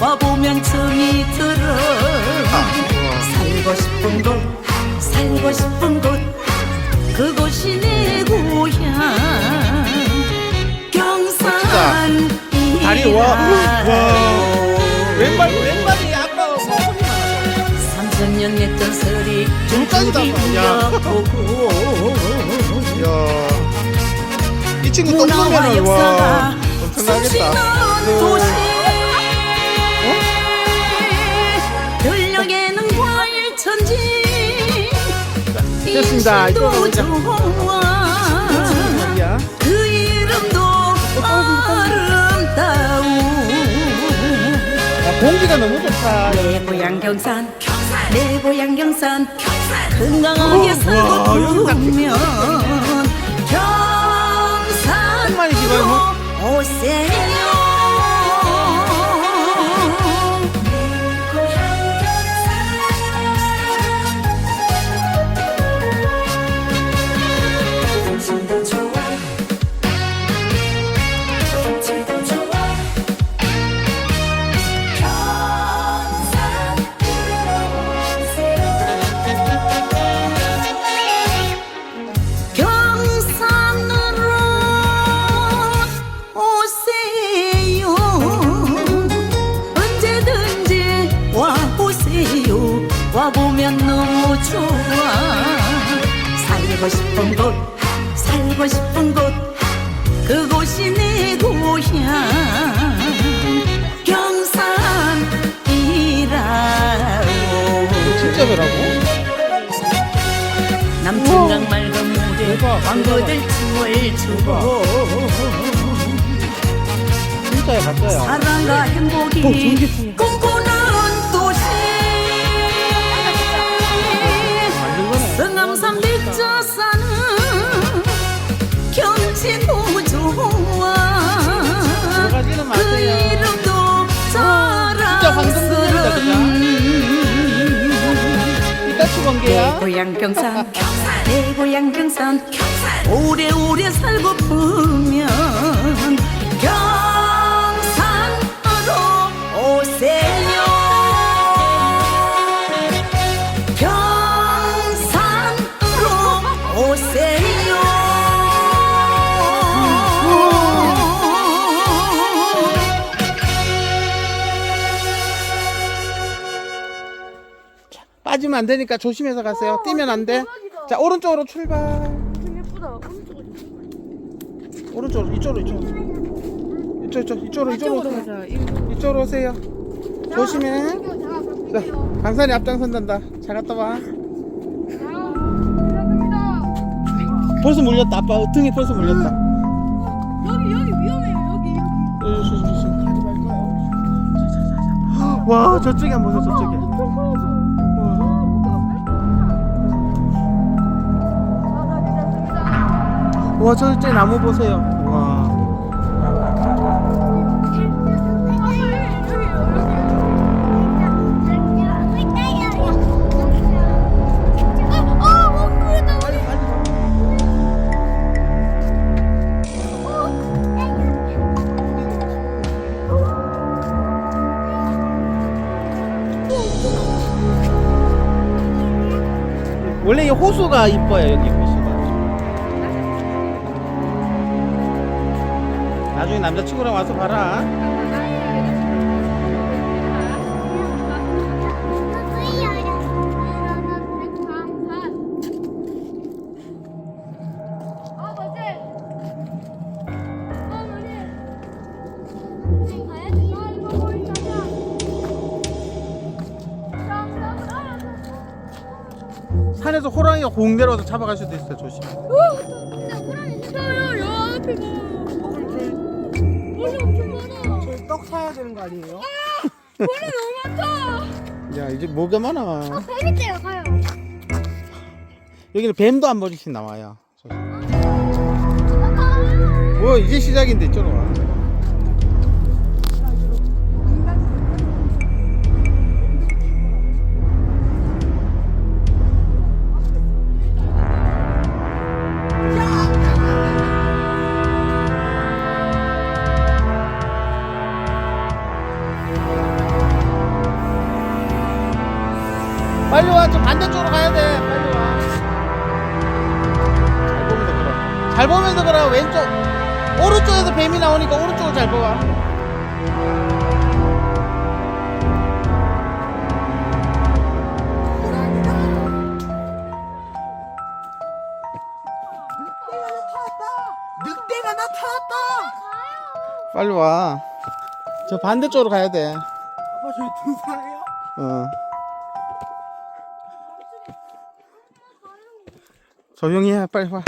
와보면 정이 들어 살고 싶은 곳 살고 싶은 곳. 그곳이 내 고향. 경산 다리 와, 와. 왼발 왼발이 아까 소리 30년 냈던 소리 눈까지 다 줄줄이 야. 울려보고. 야. 이 친구 또 문화와 보면은 역사가 와 됐습니다. 이쪽으로 야. 그 이름도 아름다운 야, 공기가 너무 좋다. 내 고향 경산 내 고향 경산. 건강하게 와, 살고 보면 경산으로 오세 살고 싶은 곳 살고 싶은 곳. 그곳이 내 고향. 경산이라고 진짜 배라고? 남천강 맑은 물에 대박, 왕거들 춤을 추고. 진짜야 가짜야. 사랑과 행복이 꿈 고향 경산 내 고향 경산. 오래오래 살고프면 빠지면 안 되니까 조심해서 가세요. 뛰면 안 돼. 자 오른쪽으로 출발. 좀 예쁘다. 오른쪽으로. 오른쪽으로 이쪽으로 이쪽으로. 이쪽 이쪽 이쪽으로 이쪽으로 오세요. 가자. 이쪽으로 오세요. 조심해. 자, 자 강산이 앞장선단다. 잘 갔다 와. 벌써 물렸다. 아빠 등에 벌써 물렸다. 여기 여기 위험해요. 여기 여기. 어, 조심 조심. 가지 말까요? 자 자 자 자. 와 저쪽에 한 번 보세요. 저쪽에. 엄청 커서. 와 저쪽에 나무 보세요. 와. 원래 이 호수가 이뻐요 여기 나중에 남자친구랑 와서 봐라. 산에서 호랑이가 공 내려와서 잡아갈 수도 있어요 조심. 저희 떡 사야 되는 거 아니에요? 야 이제 뭐가 많아. 재밌대요, 가요. 여기는 뱀도 한 번씩 나와요. 조심. 뭐 이제 시작인데 이쪽으 빨리 와. 저 반대쪽으로 가야 돼. 빨리 와. 잘 보면서 걸어. 잘 보면서 걸어. 왼쪽. 오른쪽에서 뱀이 나오니까 오른쪽을 잘 보아. 빨리 와. 저 반대쪽으로 가야 돼. 아빠 저희 등산해요? 어. 조용히 해 빨리 와.